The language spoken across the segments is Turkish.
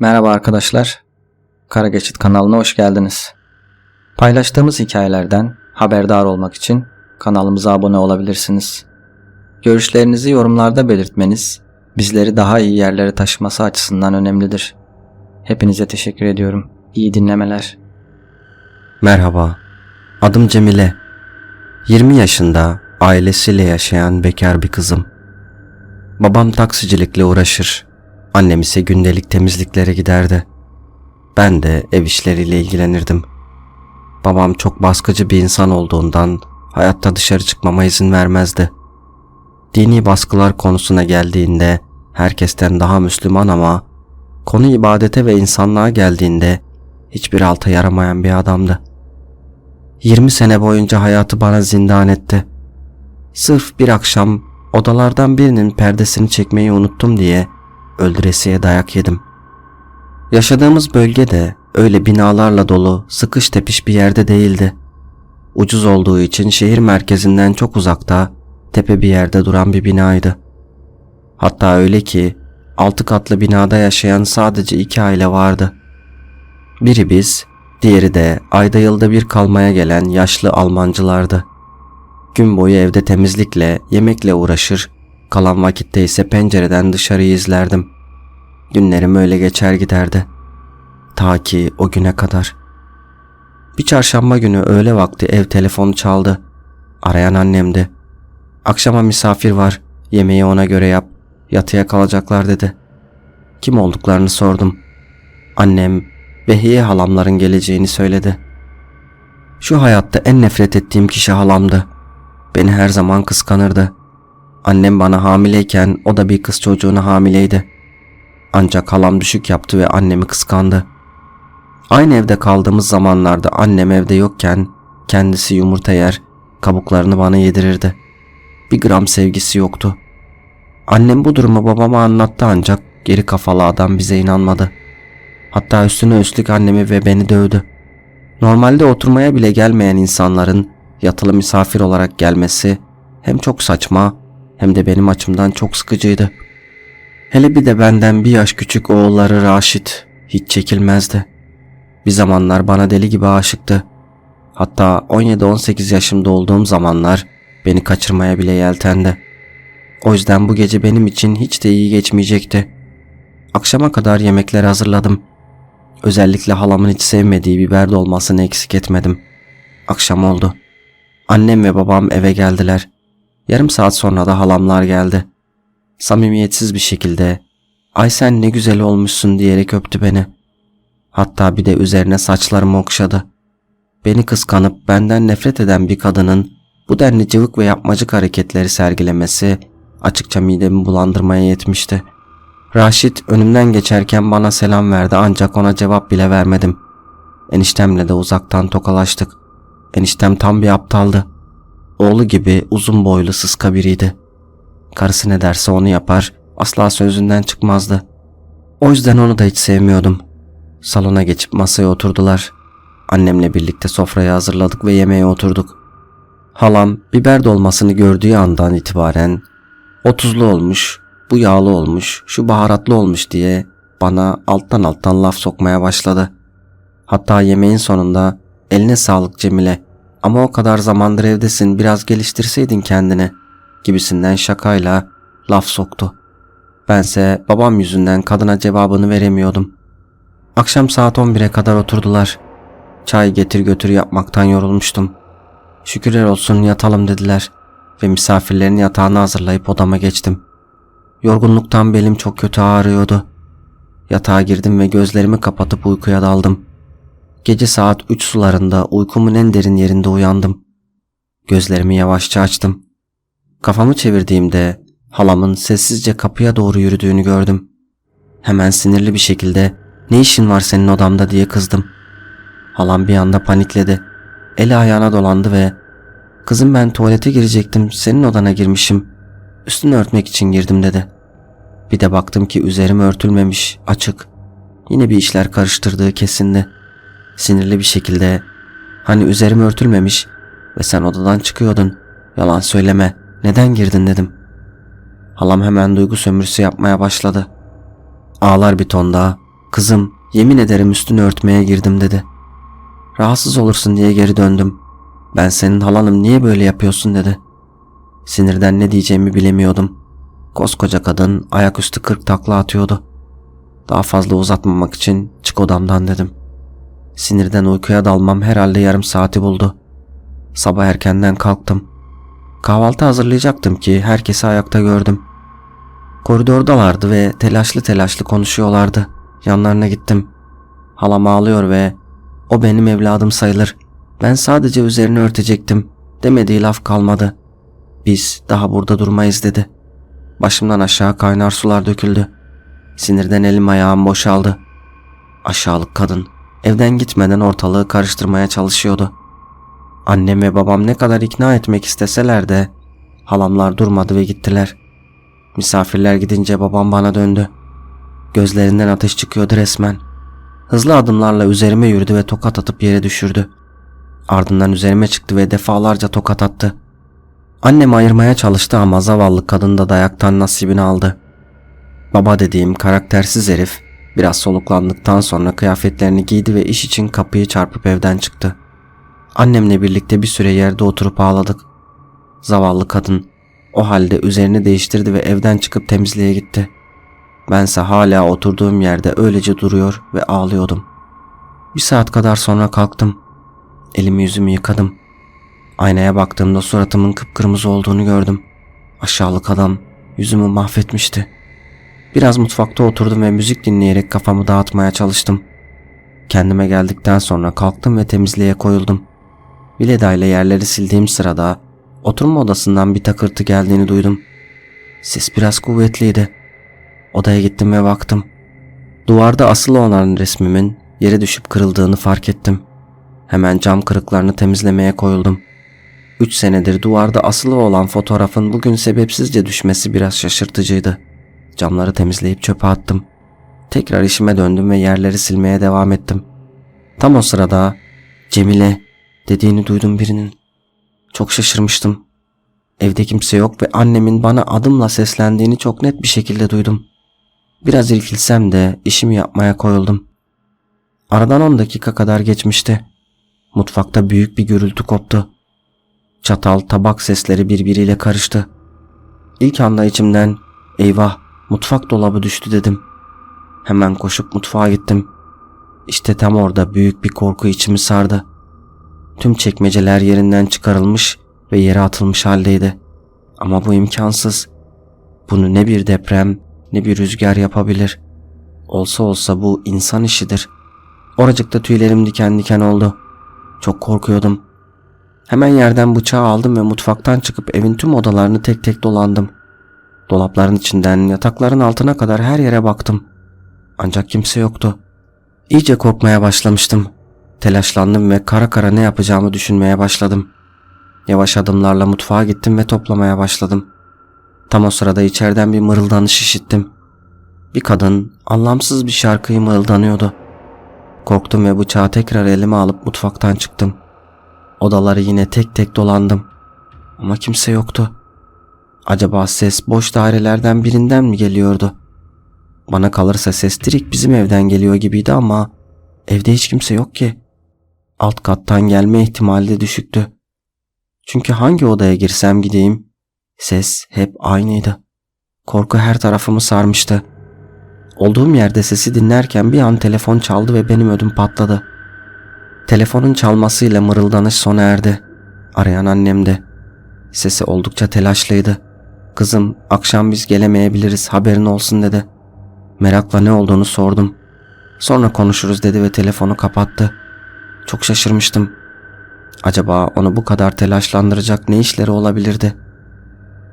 Merhaba arkadaşlar. Kara Geçit kanalına hoş geldiniz. Paylaştığımız hikayelerden haberdar olmak için kanalımıza abone olabilirsiniz. Görüşlerinizi yorumlarda belirtmeniz bizleri daha iyi yerlere taşıması açısından önemlidir. Hepinize teşekkür ediyorum. İyi dinlemeler. Merhaba, adım Cemile. 20 yaşında ailesiyle yaşayan bekar bir kızım. Babam taksicilikle uğraşır. Annem ise gündelik temizliklere giderdi. Ben de ev işleriyle ilgilenirdim. Babam çok baskıcı bir insan olduğundan hayatta dışarı çıkmama izin vermezdi. Dini baskılar konusuna geldiğinde herkesten daha Müslüman ama konu ibadete ve insanlığa geldiğinde hiçbir alta yaramayan bir adamdı. 20 sene boyunca hayatı bana zindan etti. Sırf bir akşam odalardan birinin perdesini çekmeyi unuttum diye öldüresiye dayak yedim. Yaşadığımız bölge de öyle binalarla dolu sıkış tepiş bir yerde değildi. Ucuz olduğu için şehir merkezinden çok uzakta tepe bir yerde duran bir binaydı. Hatta öyle ki altı katlı binada yaşayan sadece iki aile vardı. Biri biz, diğeri de ayda yılda bir kalmaya gelen yaşlı Almancılardı. Gün boyu evde temizlikle, yemekle uğraşır, kalan vakitte ise pencereden dışarıyı izlerdim. Günlerim öyle geçer giderdi. Ta ki o güne kadar. Bir çarşamba günü öğle vakti ev telefonu çaldı. Arayan annemdi. Akşama misafir var, yemeği ona göre yap, yatıya kalacaklar dedi. Kim olduklarını sordum. Annem, Behiye halamların geleceğini söyledi. Şu hayatta en nefret ettiğim kişi halamdı. Beni her zaman kıskanırdı. Annem bana hamileyken o da bir kız çocuğuna hamileydi. Ancak halam düşük yaptı ve annemi kıskandı. Aynı evde kaldığımız zamanlarda annem evde yokken kendisi yumurta yer, kabuklarını bana yedirirdi. Bir gram sevgisi yoktu. Annem bu durumu babama anlattı ancak geri kafalı adam bize inanmadı. Hatta üstüne üstlük annemi ve beni dövdü. Normalde oturmaya bile gelmeyen insanların yatılı misafir olarak gelmesi hem çok saçma hem de benim açımdan çok sıkıcıydı. Hele bir de benden bir yaş küçük oğulları Raşit hiç çekilmezdi. Bir zamanlar bana deli gibi aşıktı. Hatta 17-18 yaşımda olduğum zamanlar beni kaçırmaya bile yeltendi. O yüzden bu gece benim için hiç de iyi geçmeyecekti. Akşama kadar yemekler hazırladım. Özellikle halamın hiç sevmediği biber dolmasını eksik etmedim. Akşam oldu. Annem ve babam eve geldiler. Yarım saat sonra da halamlar geldi. Samimiyetsiz bir şekilde "Ay sen ne güzel olmuşsun." diyerek öptü beni. Hatta bir de üzerine saçlarımı okşadı. Beni kıskanıp benden nefret eden bir kadının bu denli cıvık ve yapmacık hareketleri sergilemesi açıkça midemi bulandırmaya yetmişti. Raşit önümden geçerken bana selam verdi ancak ona cevap bile vermedim. Eniştemle de uzaktan tokalaştık. Eniştem tam bir aptaldı. Oğlu gibi uzun boylu sıska biriydi. Karısı ne derse onu yapar, asla sözünden çıkmazdı. O yüzden onu da hiç sevmiyordum. Salona geçip masaya oturdular. Annemle birlikte sofrayı hazırladık ve yemeğe oturduk. Halam biber dolmasını gördüğü andan itibaren o tuzlu olmuş, bu yağlı olmuş, şu baharatlı olmuş diye bana alttan alttan laf sokmaya başladı. Hatta yemeğin sonunda eline sağlık Cemile ama o kadar zamandır evdesin biraz geliştirseydin kendini gibisinden şakayla laf soktu. Bense babam yüzünden kadına cevabını veremiyordum. Akşam saat 11'e kadar oturdular. Çay getir götür yapmaktan yorulmuştum. Şükürler olsun yatalım dediler ve misafirlerin yatağını hazırlayıp odama geçtim. Yorgunluktan belim çok kötü ağrıyordu. Yatağa girdim ve gözlerimi kapatıp uykuya daldım. Gece saat 3 sularında uykumun en derin yerinde uyandım. Gözlerimi yavaşça açtım. Kafamı çevirdiğimde halamın sessizce kapıya doğru yürüdüğünü gördüm. Hemen sinirli bir şekilde ne işin var senin odamda diye kızdım. Halam bir anda panikledi. Eli ayağına dolandı ve kızım ben tuvalete girecektim senin odana girmişim. Üstünü örtmek için girdim dedi. Bir de baktım ki üzerim örtülmemiş, açık. Yine bir işler karıştırdığı kesindi. Sinirli bir şekilde hani üzerim örtülmemiş ve sen odadan çıkıyordun. Yalan söyleme. Neden girdin dedim. Halam hemen duygu sömürüsü yapmaya başladı. Ağlar bir tonda Kızım yemin ederim üstünü örtmeye girdim dedi. Rahatsız olursun diye geri döndüm. Ben senin halanım niye böyle yapıyorsun dedi. Sinirden ne diyeceğimi bilemiyordum. Koskoca kadın ayaküstü kırk takla atıyordu. Daha fazla uzatmamak için çık odamdan dedim. Sinirden uykuya dalmam herhalde yarım saati buldu. Sabah erkenden kalktım. Kahvaltı hazırlayacaktım ki herkesi ayakta gördüm. Koridordalardı ve telaşlı telaşlı konuşuyorlardı. Yanlarına gittim. Halam ağlıyor ve o benim evladım sayılır. Ben sadece üzerini örtecektim. Demediği laf kalmadı. Biz daha burada durmayız dedi. Başımdan aşağı kaynar sular döküldü. Sinirden elim ayağım boşaldı. Aşağılık kadın evden gitmeden ortalığı karıştırmaya çalışıyordu. Annem ve babam ne kadar ikna etmek isteseler de halamlar durmadı ve gittiler. Misafirler gidince babam bana döndü. Gözlerinden ateş çıkıyordu resmen. Hızlı adımlarla üzerime yürüdü ve tokat atıp yere düşürdü. Ardından üzerime çıktı ve defalarca tokat attı. Annem ayırmaya çalıştı ama zavallı kadın da dayaktan nasibini aldı. Baba dediğim karaktersiz herif biraz soluklandıktan sonra kıyafetlerini giydi ve iş için kapıyı çarpıp evden çıktı. Annemle birlikte bir süre yerde oturup ağladık. Zavallı kadın o halde üzerini değiştirdi ve evden çıkıp temizliğe gitti. Bense hala oturduğum yerde öylece duruyor ve ağlıyordum. Bir saat kadar sonra kalktım. Elimi yüzümü yıkadım. Aynaya baktığımda suratımın kıpkırmızı olduğunu gördüm. Aşağılık adam yüzümü mahvetmişti. Biraz mutfakta oturdum ve müzik dinleyerek kafamı dağıtmaya çalıştım. Kendime geldikten sonra kalktım ve temizliğe koyuldum. Vileda ile yerleri sildiğim sırada oturma odasından bir takırtı geldiğini duydum. Ses biraz kuvvetliydi. Odaya gittim ve baktım. Duvarda asılı olan resmimin yere düşüp kırıldığını fark ettim. Hemen cam kırıklarını temizlemeye koyuldum. Üç senedir duvarda asılı olan fotoğrafın bugün sebepsizce düşmesi biraz şaşırtıcıydı. Camları temizleyip çöpe attım. Tekrar işime döndüm ve yerleri silmeye devam ettim. Tam o sırada Cemile dediğini duydum birinin. Çok şaşırmıştım. Evde kimse yok ve annemin bana adımla seslendiğini çok net bir şekilde duydum. Biraz irkilsem de işimi yapmaya koyuldum. Aradan 10 dakika kadar geçmişti. Mutfakta büyük bir gürültü koptu. Çatal, tabak sesleri birbiriyle karıştı. İlk anda içimden eyvah mutfak dolabı düştü dedim. Hemen koşup mutfağa gittim. İşte tam orada büyük bir korku içimi sardı. Tüm çekmeceler yerinden çıkarılmış ve yere atılmış haldeydi. Ama bu imkansız. Bunu ne bir deprem ne bir rüzgar yapabilir. Olsa olsa bu insan işidir. Oracıkta tüylerim diken diken oldu. Çok korkuyordum. Hemen yerden bıçağı aldım ve mutfaktan çıkıp evin tüm odalarını tek tek dolandım. Dolapların içinden yatakların altına kadar her yere baktım. Ancak kimse yoktu. İyice korkmaya başlamıştım. Telaşlandım ve kara kara ne yapacağımı düşünmeye başladım. Yavaş adımlarla mutfağa gittim ve toplamaya başladım. Tam o sırada içeriden bir mırıldanış işittim. Bir kadın anlamsız bir şarkıyı mırıldanıyordu. Korktum ve bıçağı tekrar elime alıp mutfaktan çıktım. Odaları yine tek tek dolandım. Ama kimse yoktu. Acaba ses boş dairelerden birinden mi geliyordu? Bana kalırsa ses direkt bizim evden geliyor gibiydi ama evde hiç kimse yok ki. Alt kattan gelme ihtimali de düşüktü. Çünkü hangi odaya girsem gideyim ses hep aynıydı. Korku her tarafımı sarmıştı. Olduğum yerde sesi dinlerken bir an telefon çaldı ve benim ödüm patladı. Telefonun çalmasıyla mırıldanış sona erdi. Arayan annemdi. Sesi oldukça telaşlıydı. Kızım akşam biz gelemeyebiliriz haberin olsun dedi. Merakla ne olduğunu sordum. Sonra konuşuruz dedi ve telefonu kapattı. Çok şaşırmıştım. Acaba onu bu kadar telaşlandıracak ne işleri olabilirdi?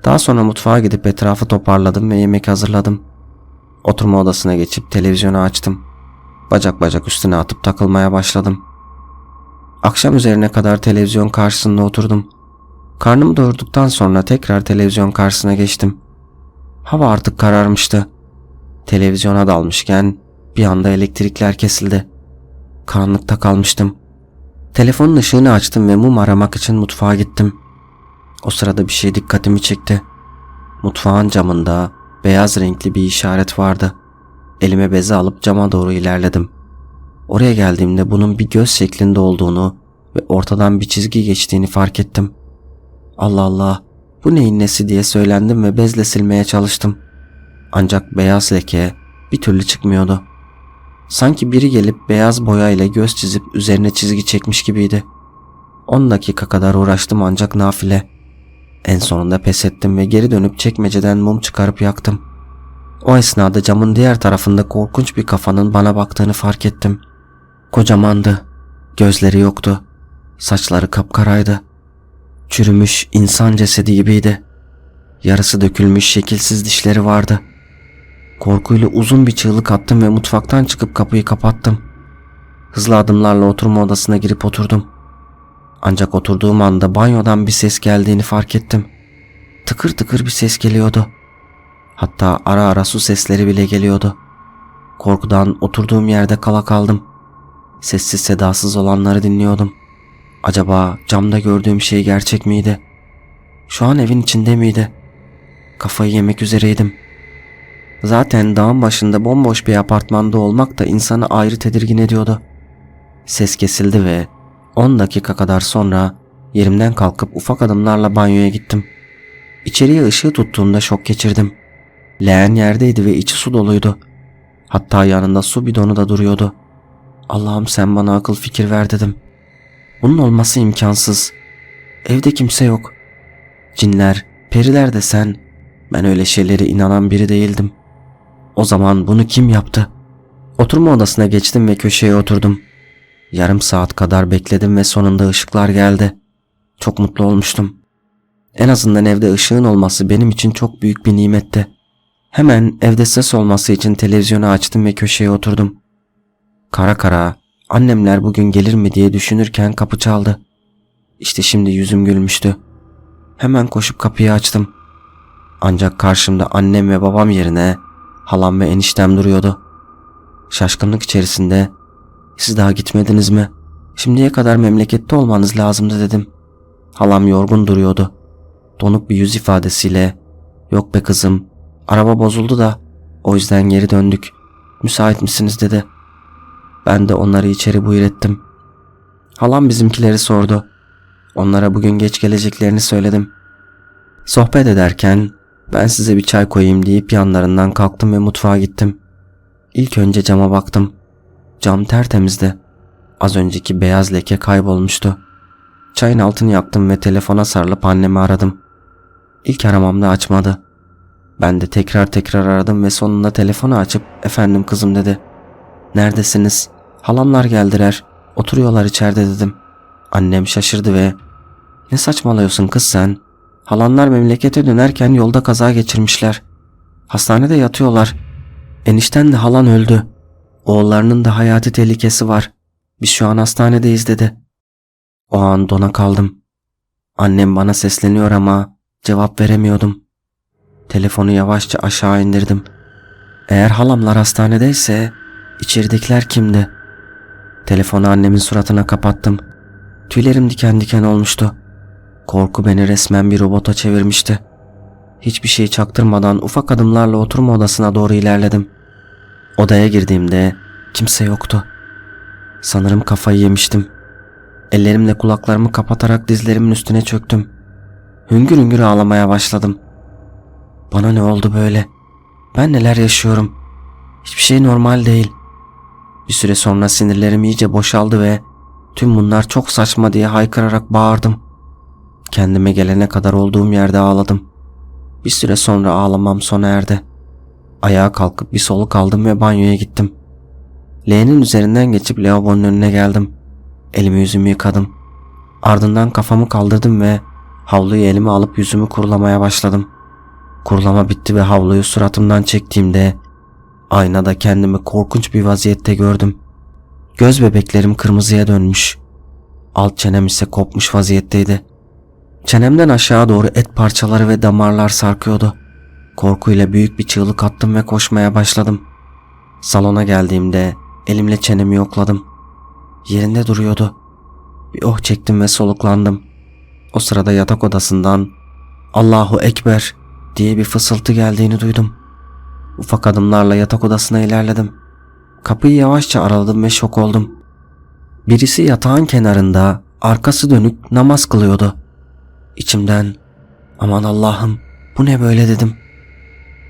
Daha sonra mutfağa gidip etrafı toparladım ve yemek hazırladım. Oturma odasına geçip televizyonu açtım. Bacak bacak üstüne atıp takılmaya başladım. Akşam üzerine kadar televizyon karşısında oturdum. Karnım doyurduktan sonra tekrar televizyon karşısına geçtim. Hava artık kararmıştı. Televizyona dalmışken bir anda elektrikler kesildi. Karanlıkta kalmıştım. Telefonun ışığını açtım ve mum aramak için mutfağa gittim. O sırada bir şey dikkatimi çekti. Mutfağın camında beyaz renkli bir işaret vardı. elime bezi alıp cama doğru ilerledim. Oraya geldiğimde bunun bir göz şeklinde olduğunu ve ortadan bir çizgi geçtiğini fark ettim. Allah Allah bu neyin nesi diye söylendim ve bezle silmeye çalıştım. Ancak beyaz leke bir türlü çıkmıyordu. Sanki biri gelip beyaz boya ile göz çizip üzerine çizgi çekmiş gibiydi. 10 dakika kadar uğraştım ancak nafile. En sonunda pes ettim ve geri dönüp çekmeceden mum çıkarıp yaktım. O esnada camın diğer tarafında korkunç bir kafanın bana baktığını fark ettim. Kocamandı. Gözleri yoktu. Saçları kapkaraydı. Çürümüş insan cesedi gibiydi. Yarısı dökülmüş şekilsiz dişleri vardı. Korkuyla uzun bir çığlık attım ve mutfaktan çıkıp kapıyı kapattım. Hızlı adımlarla oturma odasına girip oturdum. Ancak oturduğum anda banyodan bir ses geldiğini fark ettim. Tıkır tıkır bir ses geliyordu. Hatta ara ara su sesleri bile geliyordu. Korkudan oturduğum yerde kala kaldım. Sessiz sedasız olanları dinliyordum. Acaba camda gördüğüm şey gerçek miydi? Şu an evin içinde miydi? Kafayı yemek üzereydim. Zaten dağın başında bomboş bir apartmanda olmak da insanı ayrı tedirgin ediyordu. Ses kesildi ve 10 dakika kadar sonra yerimden kalkıp ufak adımlarla banyoya gittim. İçeriye ışığı tuttuğumda şok geçirdim. Leğen yerdeydi ve içi su doluydu. Hatta yanında su bidonu da duruyordu. Allah'ım sen bana akıl fikir ver dedim. Bunun olması imkansız. Evde kimse yok. Cinler, periler de sen. Ben öyle şeylere inanan biri değildim. O zaman bunu kim yaptı? Oturma odasına geçtim ve köşeye oturdum. Yarım saat kadar bekledim ve sonunda ışıklar geldi. Çok mutlu olmuştum. En azından evde ışığın olması benim için çok büyük bir nimetti. Hemen evde ses olması için televizyonu açtım ve köşeye oturdum. Kara kara annemler bugün gelir mi diye düşünürken kapı çaldı. İşte şimdi yüzüm gülmüştü. Hemen koşup kapıyı açtım. Ancak karşımda annem ve babam yerine halam ve eniştem duruyordu. Şaşkınlık içerisinde siz daha gitmediniz mi? Şimdiye kadar memlekette olmanız lazımdı dedim. Halam yorgun duruyordu. Donuk bir yüz ifadesiyle yok be kızım araba bozuldu da o yüzden geri döndük. Müsait misiniz dedi. Ben de onları içeri buyur ettim. Halam bizimkileri sordu. Onlara bugün geç geleceklerini söyledim. Sohbet ederken ben size bir çay koyayım deyip yanlarından kalktım ve mutfağa gittim. İlk önce cama baktım. Cam tertemizdi. Az önceki beyaz leke kaybolmuştu. Çayın altını yaktım ve telefona sarılıp annemi aradım. İlk aramamda açmadı. Ben de tekrar tekrar aradım ve sonunda telefonu açıp efendim kızım dedi. Neredesiniz? Halamlar geldiler. Oturuyorlar içeride dedim. Annem şaşırdı ve ne saçmalıyorsun kız sen? Halanlar memlekete dönerken yolda kaza geçirmişler. Hastanede yatıyorlar. Enişten de halan öldü. Oğullarının da hayati tehlikesi var. Biz şu an hastanedeyiz dedi. O an dona kaldım. Annem bana sesleniyor ama cevap veremiyordum. Telefonu yavaşça aşağı indirdim. Eğer halamlar hastanedeyse içeridekiler kimdi? Telefonu annemin suratına kapattım. Tüylerim diken diken olmuştu. Korku beni resmen bir robota çevirmişti. Hiçbir şey çaktırmadan ufak adımlarla oturma odasına doğru ilerledim. Odaya girdiğimde kimse yoktu. Sanırım kafayı yemiştim. Ellerimle kulaklarımı kapatarak dizlerimin üstüne çöktüm. Hüngür hüngür ağlamaya başladım. Bana ne oldu böyle? Ben neler yaşıyorum? Hiçbir şey normal değil. Bir süre sonra sinirlerim iyice boşaldı ve tüm bunlar çok saçma diye haykırarak bağırdım. Kendime gelene kadar olduğum yerde ağladım. Bir süre sonra ağlamam sona erdi. Ayağa kalkıp bir soluk aldım ve banyoya gittim. Leğenin üzerinden geçip lavabonun önüne geldim. Elimi yüzümü yıkadım. Ardından kafamı kaldırdım ve havluyu elime alıp yüzümü kurulamaya başladım. Kurulama bitti ve havluyu suratımdan çektiğimde aynada kendimi korkunç bir vaziyette gördüm. Göz bebeklerim kırmızıya dönmüş. Alt çenem ise kopmuş vaziyetteydi. Çenemden aşağı doğru et parçaları ve damarlar sarkıyordu. Korkuyla büyük bir çığlık attım ve koşmaya başladım. Salona geldiğimde elimle çenemi yokladım. Yerinde duruyordu. Bir oh çektim ve soluklandım. O sırada yatak odasından Allahu Ekber diye bir fısıltı geldiğini duydum. Ufak adımlarla yatak odasına ilerledim. Kapıyı yavaşça araladım ve şok oldum. Birisi yatağın kenarında arkası dönük namaz kılıyordu. İçimden aman Allah'ım bu ne böyle dedim.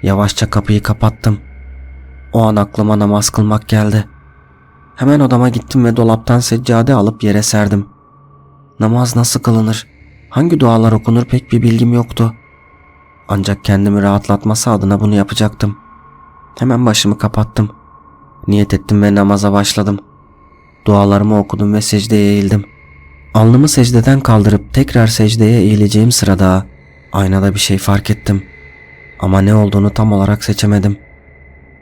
Yavaşça kapıyı kapattım. O an aklıma namaz kılmak geldi. Hemen odama gittim ve dolaptan seccade alıp yere serdim. Namaz nasıl kılınır, hangi dualar okunur pek bir bilgim yoktu. Ancak kendimi rahatlatması adına bunu yapacaktım. Hemen başımı kapattım. Niyet ettim ve namaza başladım. Dualarımı okudum ve secdeye eğildim. Alnımı secdeden kaldırıp tekrar secdeye eğileceğim sırada aynada bir şey fark ettim. Ama ne olduğunu tam olarak seçemedim.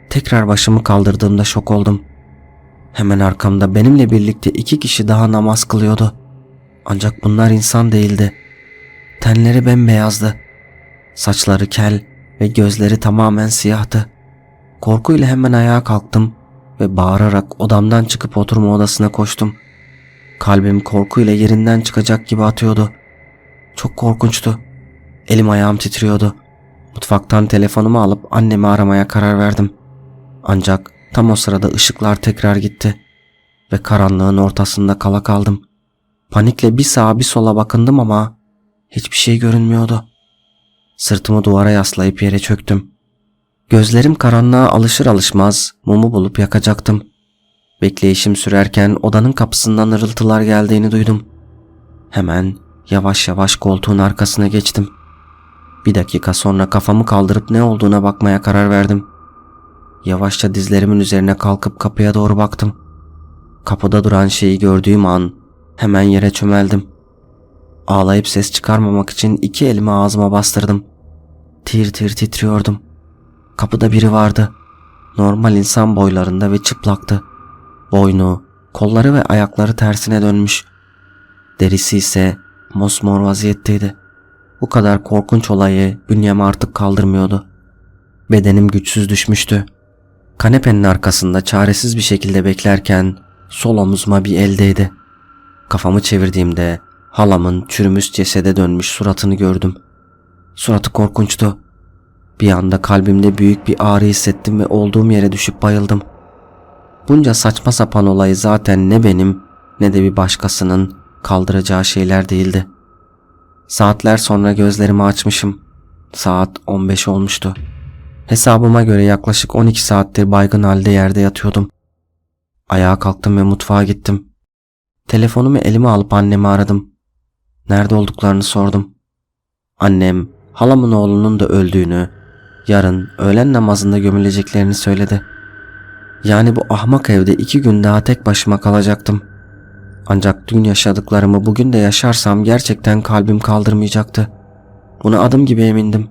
Tekrar başımı kaldırdığımda şok oldum. Hemen arkamda benimle birlikte iki kişi daha namaz kılıyordu. Ancak bunlar insan değildi. Tenleri bembeyazdı. Saçları kel ve gözleri tamamen siyahtı. Korkuyla hemen ayağa kalktım ve bağırarak odamdan çıkıp oturma odasına koştum. Kalbim korkuyla yerinden çıkacak gibi atıyordu. Çok korkunçtu. Elim ayağım titriyordu. Mutfaktan telefonumu alıp annemi aramaya karar verdim. Ancak tam o sırada ışıklar tekrar gitti ve karanlığın ortasında kala kaldım. Panikle bir sağa bir sola bakındım ama hiçbir şey görünmüyordu. Sırtımı duvara yaslayıp yere çöktüm. Gözlerim karanlığa alışır alışmaz mumu bulup yakacaktım. Bekleyişim sürerken odanın kapısından ırıltılar geldiğini duydum. Hemen yavaş yavaş koltuğun arkasına geçtim. Bir dakika sonra kafamı kaldırıp ne olduğuna bakmaya karar verdim. Yavaşça dizlerimin üzerine kalkıp kapıya doğru baktım. Kapıda duran şeyi gördüğüm an hemen yere çömeldim. Ağlayıp ses çıkarmamak için iki elimi ağzıma bastırdım. Tir tir titriyordum. Kapıda biri vardı. Normal insan boylarında ve çıplaktı. Boynu, kolları ve ayakları tersine dönmüş. Derisi ise mosmor vaziyetteydi. Bu kadar korkunç olayı bünyem artık kaldırmıyordu. Bedenim güçsüz düşmüştü. Kanepenin arkasında çaresiz bir şekilde beklerken sol omuzuma bir el değdi. Kafamı çevirdiğimde halamın çürümüş cesede dönmüş suratını gördüm. Suratı korkunçtu. Bir anda kalbimde büyük bir ağrı hissettim ve olduğum yere düşüp bayıldım. Bunca saçma sapan olayı zaten ne benim ne de bir başkasının kaldıracağı şeyler değildi. Saatler sonra gözlerimi açmışım. Saat 15 olmuştu. Hesabıma göre yaklaşık 12 saattir baygın halde yerde yatıyordum. Ayağa kalktım ve mutfağa gittim. Telefonumu elime alıp annemi aradım. Nerede olduklarını sordum. Annem halamın oğlunun da öldüğünü, yarın öğlen namazında gömüleceklerini söyledi. Yani bu ahmak evde iki gün daha tek başıma kalacaktım. Ancak dün yaşadıklarımı bugün de yaşarsam gerçekten kalbim kaldırmayacaktı. Buna adım gibi emindim.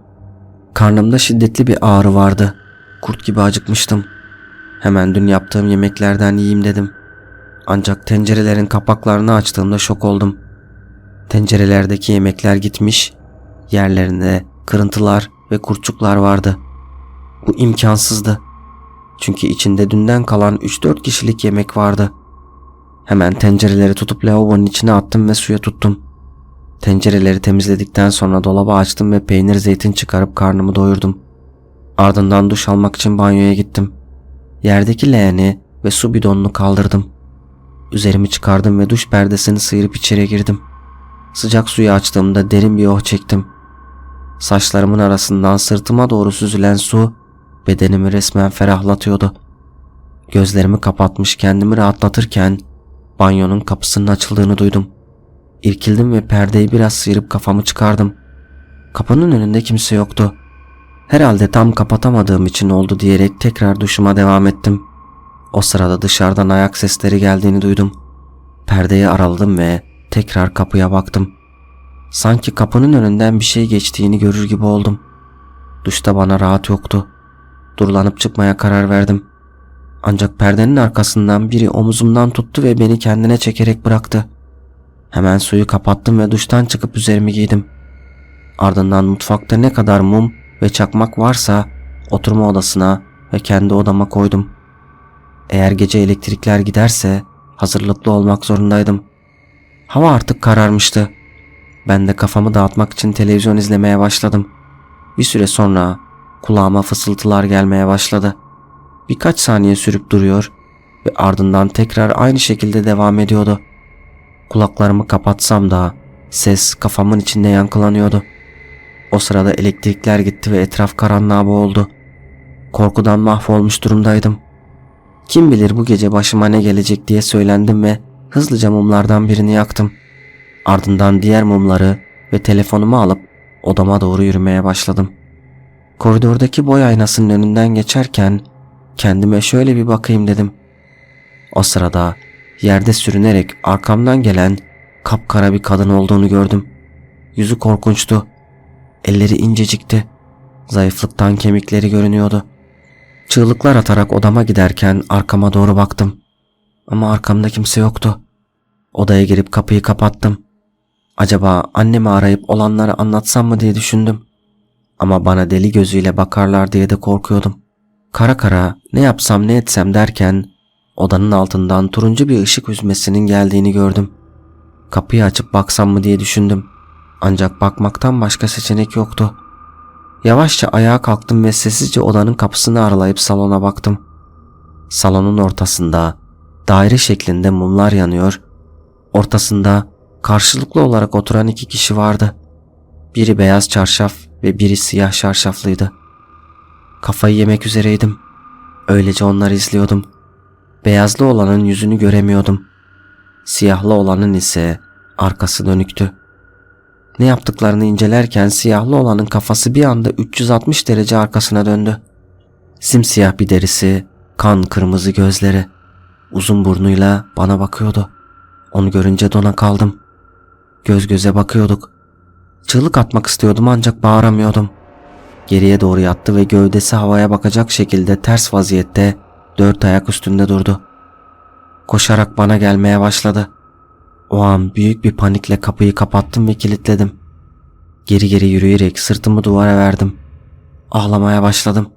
Karnımda şiddetli bir ağrı vardı. Kurt gibi acıkmıştım. Hemen dün yaptığım yemeklerden yiyeyim dedim. Ancak tencerelerin kapaklarını açtığımda şok oldum. Tencerelerdeki yemekler gitmiş, yerlerinde kırıntılar ve kurçuklar vardı. Bu imkansızdı. Çünkü içinde dünden kalan 3-4 kişilik yemek vardı. Hemen tencereleri tutup lavabonun içine attım ve suya tuttum. Tencereleri temizledikten sonra dolabı açtım ve peynir zeytin çıkarıp karnımı doyurdum. Ardından duş almak için banyoya gittim. Yerdeki leğeni ve su bidonunu kaldırdım. Üzerimi çıkardım ve duş perdesini sıyırıp içeri girdim. Sıcak suyu açtığımda derin bir oh çektim. Saçlarımın arasından sırtıma doğru süzülen su bedenimi resmen ferahlatıyordu. Gözlerimi kapatmış kendimi rahatlatırken banyonun kapısının açıldığını duydum. İrkildim ve perdeyi biraz sıyırıp kafamı çıkardım. Kapının önünde kimse yoktu. Herhalde tam kapatamadığım için oldu diyerek tekrar duşuma devam ettim. O sırada dışarıdan ayak sesleri geldiğini duydum. Perdeyi araladım ve tekrar kapıya baktım. Sanki kapının önünden bir şey geçtiğini görür gibi oldum. Duşta bana rahat yoktu. Durulanıp çıkmaya karar verdim. Ancak perdenin arkasından biri omuzumdan tuttu ve beni kendine çekerek bıraktı. Hemen suyu kapattım ve duştan çıkıp üzerimi giydim. Ardından mutfakta ne kadar mum ve çakmak varsa oturma odasına ve kendi odama koydum. Eğer gece elektrikler giderse hazırlıklı olmak zorundaydım. Hava artık kararmıştı. Ben de kafamı dağıtmak için televizyon izlemeye başladım. Bir süre sonra kulağıma fısıltılar gelmeye başladı. Birkaç saniye sürüp duruyor ve ardından tekrar aynı şekilde devam ediyordu. Kulaklarımı kapatsam da ses kafamın içinde yankılanıyordu. O sırada elektrikler gitti ve etraf karanlığa boğuldu. Korkudan mahvolmuş durumdaydım. Kim bilir bu gece başıma ne gelecek diye söylendim ve hızlıca mumlardan birini yaktım. Ardından diğer mumları ve telefonumu alıp odama doğru yürümeye başladım. Koridordaki boy aynasının önünden geçerken kendime şöyle bir bakayım dedim. O sırada yerde sürünerek arkamdan gelen kapkara bir kadın olduğunu gördüm. Yüzü korkunçtu. Elleri incecikti. Zayıflıktan kemikleri görünüyordu. Çığlıklar atarak odama giderken arkama doğru baktım. Ama arkamda kimse yoktu. Odaya girip kapıyı kapattım. Acaba annemi arayıp olanları anlatsam mı diye düşündüm. Ama bana deli gözüyle bakarlar diye de korkuyordum. Kara kara ne yapsam ne etsem derken odanın altından turuncu bir ışık hüzmesinin geldiğini gördüm. Kapıyı açıp baksam mı diye düşündüm. Ancak bakmaktan başka seçenek yoktu. Yavaşça ayağa kalktım ve sessizce odanın kapısını aralayıp salona baktım. Salonun ortasında daire şeklinde mumlar yanıyor. Ortasında karşılıklı olarak oturan iki kişi vardı. Biri beyaz çarşaf ve biri siyah çarşaflıydı. Kafayı yemek üzereydim. Öylece onları izliyordum. Beyazlı olanın yüzünü göremiyordum. Siyahlı olanın ise arkası dönüktü. Ne yaptıklarını incelerken siyahlı olanın kafası bir anda 360 derece arkasına döndü. Simsiyah bir derisi, kan kırmızı gözleri, uzun burnuyla bana bakıyordu. Onu görünce dona kaldım. Göz göze bakıyorduk. Çığlık atmak istiyordum ancak bağıramıyordum. Geriye doğru yattı ve gövdesi havaya bakacak şekilde ters vaziyette dört ayak üstünde durdu. Koşarak bana gelmeye başladı. O an büyük bir panikle kapıyı kapattım ve kilitledim. Geri geri yürüyerek sırtımı duvara verdim. Ağlamaya başladım.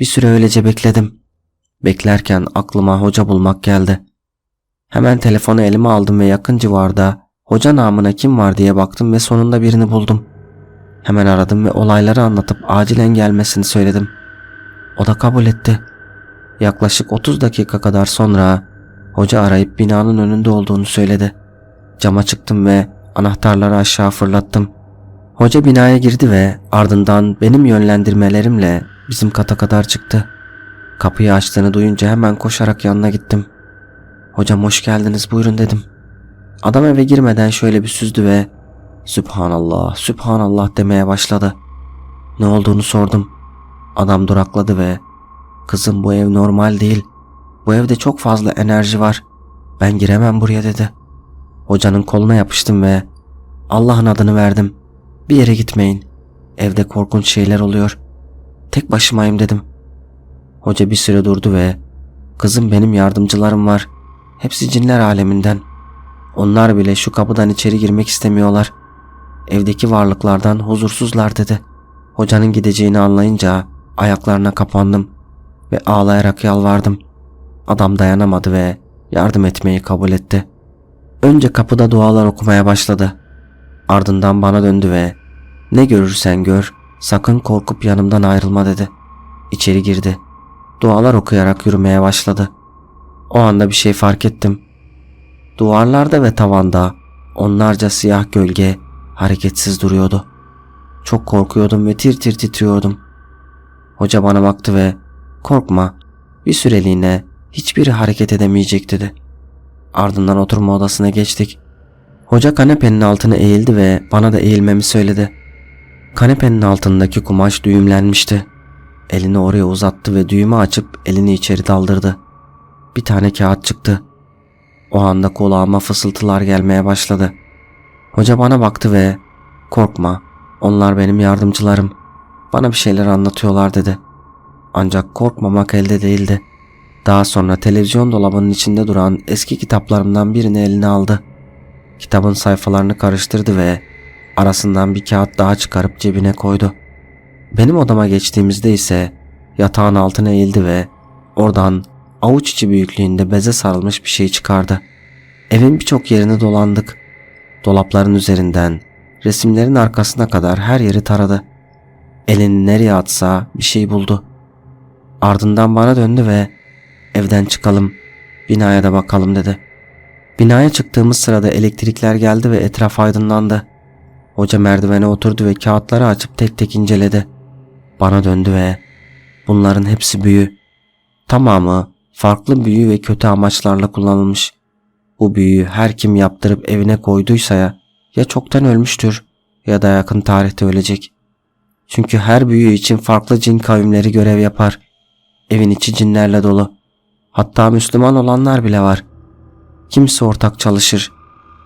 Bir süre öylece bekledim. Beklerken aklıma hoca bulmak geldi. Hemen telefonu elime aldım ve yakın civarda hoca namına kim var diye baktım ve sonunda birini buldum. Hemen aradım ve olayları anlatıp acilen gelmesini söyledim. O da kabul etti. Yaklaşık 30 dakika kadar sonra hoca arayıp binanın önünde olduğunu söyledi. Cama çıktım ve anahtarları aşağı fırlattım. Hoca binaya girdi ve ardından benim yönlendirmelerimle bizim kata kadar çıktı. Kapıyı açtığını duyunca hemen koşarak yanına gittim. Hocam hoş geldiniz buyurun dedim. Adam eve girmeden şöyle bir süzdü ve Sübhanallah, Sübhanallah demeye başladı. Ne olduğunu sordum. Adam durakladı ve Kızım bu ev normal değil. Bu evde çok fazla enerji var. Ben giremem buraya dedi. Hocanın koluna yapıştım ve Allah'ın adını verdim. Bir yere gitmeyin. Evde korkunç şeyler oluyor. Tek başımayım dedim. Hoca bir süre durdu ve kızım benim yardımcılarım var. Hepsi cinler aleminden. Onlar bile şu kapıdan içeri girmek istemiyorlar. Evdeki varlıklardan huzursuzlar dedi. Hocanın gideceğini anlayınca ayaklarına kapandım ve ağlayarak yalvardım. Adam dayanamadı ve yardım etmeyi kabul etti. Önce kapıda dualar okumaya başladı. Ardından bana döndü ve ne görürsen gör sakın korkup yanımdan ayrılma dedi. İçeri girdi. Dualar okuyarak yürümeye başladı. O anda bir şey fark ettim. Duvarlarda ve tavanda onlarca siyah gölge hareketsiz duruyordu. Çok korkuyordum ve tir tir titriyordum. Hoca bana baktı ve korkma bir süreliğine hiçbiri hareket edemeyecek dedi. Ardından oturma odasına geçtik. Hoca kanepenin altına eğildi ve bana da eğilmemi söyledi. Kanepenin altındaki kumaş düğümlenmişti. Elini oraya uzattı ve düğümü açıp elini içeri daldırdı. Bir tane kağıt çıktı. O anda kulağıma fısıltılar gelmeye başladı. Hoca bana baktı ve korkma onlar benim yardımcılarım. Bana bir şeyler anlatıyorlar dedi. Ancak korkmamak elde değildi. Daha sonra televizyon dolabının içinde duran eski kitaplarımdan birini eline aldı. Kitabın sayfalarını karıştırdı ve arasından bir kağıt daha çıkarıp cebine koydu. Benim odama geçtiğimizde ise yatağın altına eğildi ve oradan avuç içi büyüklüğünde beze sarılmış bir şey çıkardı. Evin birçok yerini dolandık. Dolapların üzerinden resimlerin arkasına kadar her yeri taradı. elini nereye atsa bir şey buldu. Ardından bana döndü ve evden çıkalım, binaya da bakalım dedi. Binaya çıktığımız sırada elektrikler geldi ve etraf aydınlandı. Hoca merdivene oturdu ve kağıtları açıp tek tek inceledi. Bana döndü ve bunların hepsi büyü. Tamamı farklı büyü ve kötü amaçlarla kullanılmış. Bu büyüyü her kim yaptırıp evine koyduysa ya, ya çoktan ölmüştür ya da yakın tarihte ölecek. Çünkü her büyü için farklı cin kavimleri görev yapar. Evin içi cinlerle dolu. Hatta Müslüman olanlar bile var. Kimisi ortak çalışır.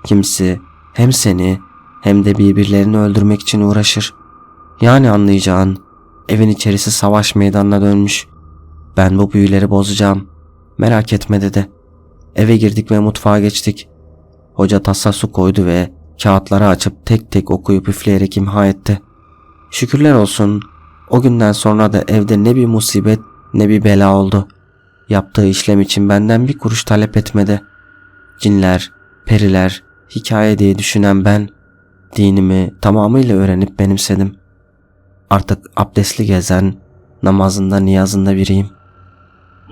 Kimisi hem seni hem de birbirlerini öldürmek için uğraşır. Yani anlayacağın evin içerisi savaş meydanına dönmüş. Ben bu büyüleri bozacağım. Merak etme dedi. Eve girdik ve mutfağa geçtik. Hoca tasa su koydu ve kağıtları açıp tek tek okuyup üfleyerek imha etti. Şükürler olsun o günden sonra da evde ne bir musibet ne bir bela oldu. Yaptığı işlem için benden bir kuruş talep etmedi. Cinler, periler, hikaye diye düşünen ben dinimi tamamıyla öğrenip benimsedim. Artık abdestli gezen, namazında niyazında biriyim.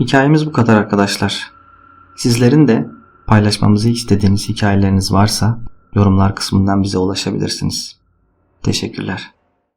Hikayemiz bu kadar arkadaşlar. Sizlerin de paylaşmamızı istediğiniz hikayeleriniz varsa yorumlar kısmından bize ulaşabilirsiniz. Teşekkürler.